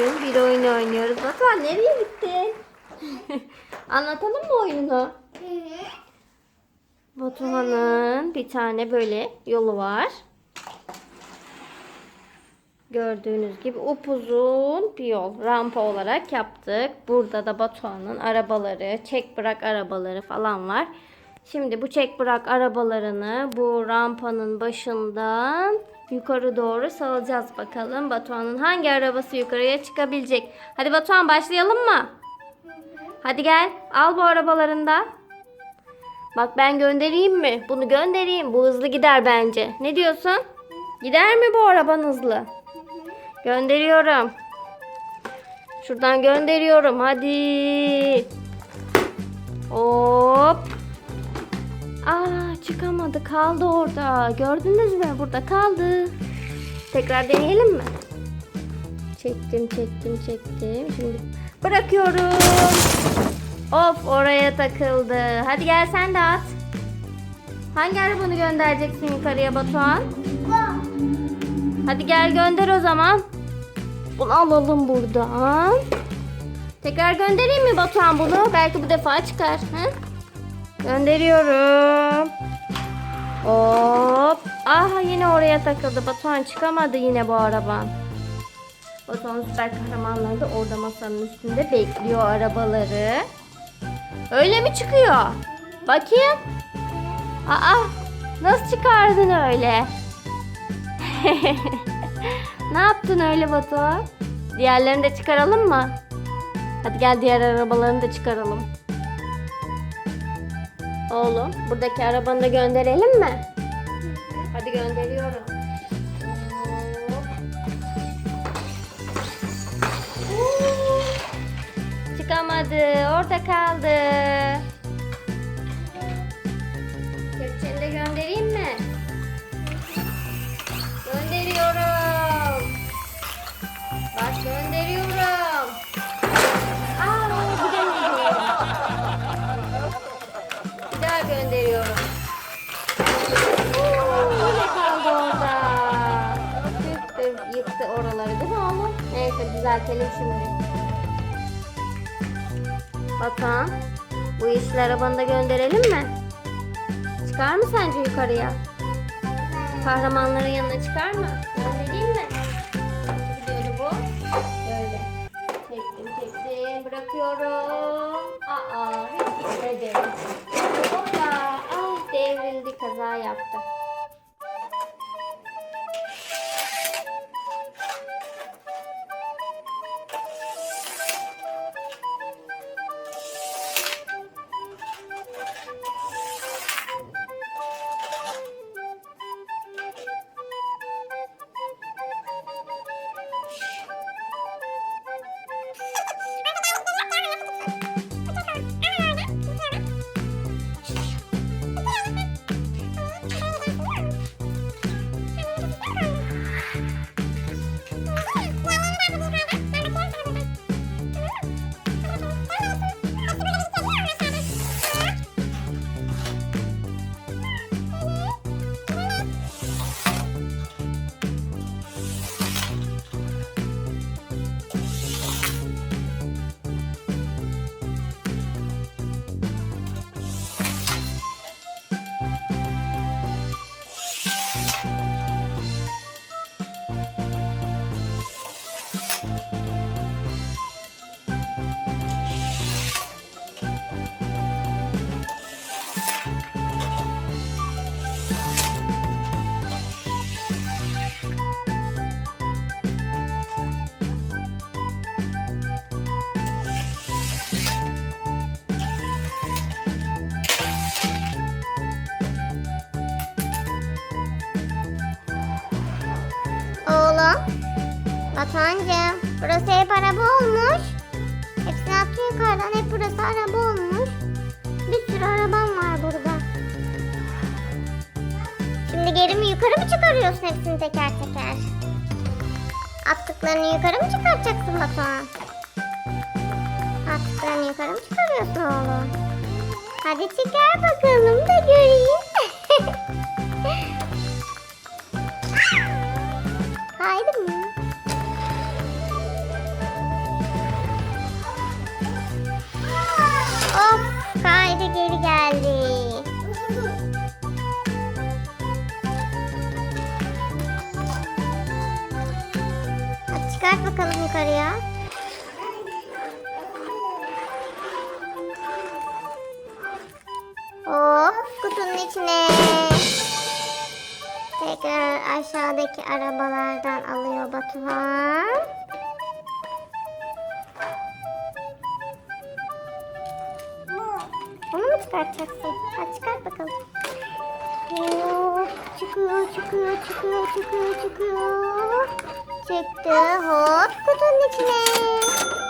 Bugün bir oyun oynuyoruz. Batuhan nereye gittin? Anlatalım mı oyunu? Batuhan'ın bir tane böyle yolu var. Gördüğünüz gibi upuzun bir yol. Rampa olarak yaptık. Burada da Batuhan'ın arabaları, çek bırak arabaları falan var. Şimdi bu çek bırak arabalarını bu rampanın başından yukarı doğru salacağız bakalım. Batuhan'ın hangi arabası yukarıya çıkabilecek? Hadi Batuhan başlayalım mı? Hadi gel al bu arabalarından. Bak ben göndereyim mi? Bunu göndereyim. Bu hızlı gider bence. Ne diyorsun? Gider mi bu araban hızlı? Gönderiyorum. Şuradan gönderiyorum. Hadi. Hop. Çıkamadı. Kaldı orada. Gördünüz mü? Burada kaldı. Tekrar deneyelim mi? Çektim, çektim, çektim. Şimdi bırakıyorum. Of oraya takıldı. Hadi gel sen de at. Hangi arabanı göndereceksin yukarıya Batuhan? Hadi gel gönder o zaman. Bunu alalım buradan. Tekrar göndereyim mi Batuhan bunu? Belki bu defa çıkar. Hı? Gönderiyorum. Hop. Aha yine oraya takıldı. Batuhan çıkamadı yine bu araba. Batuhan süper kahramanları da orada masanın üstünde bekliyor arabaları. Öyle mi çıkıyor? Bakayım. Aa, nasıl çıkardın öyle? ne yaptın öyle Batuhan? Diğerlerini de çıkaralım mı? Hadi gel diğer arabalarını da çıkaralım. Oğlum buradaki arabanı da gönderelim mi? Hadi gönderiyorum. Çıkamadı. Orada kaldı. Düzeltelim şimdi. Batuhan, bu yeşil arabanı da gönderelim mi? Çıkar mı sence yukarıya? Kahramanların yanına çıkar mı? Göndereyim mi? Gidiyordu bu? Oğlum. Batuhan'cığım. Burası hep araba olmuş. Hepsini attı yukarıdan. Hep burası araba olmuş. Bir sürü arabam var burada. Şimdi geri mi yukarı mı çıkarıyorsun hepsini teker teker? Attıklarını yukarı mı çıkaracaksın Batuhan? Attıklarını yukarı mı çıkarıyorsun oğlum? Hadi çıkar bakalım da göreyim. Çıkart bakalım yukarıya. Hop kutunun içine. Tekrar aşağıdaki arabalardan alıyor Batuhan. Onu mu çıkartacaksın? Hadi çıkart bakalım. Hop, çıkıyor, çıkıyor, çıkıyor, çıkıyor, çıkıyor. Çıktı hop kutun içine.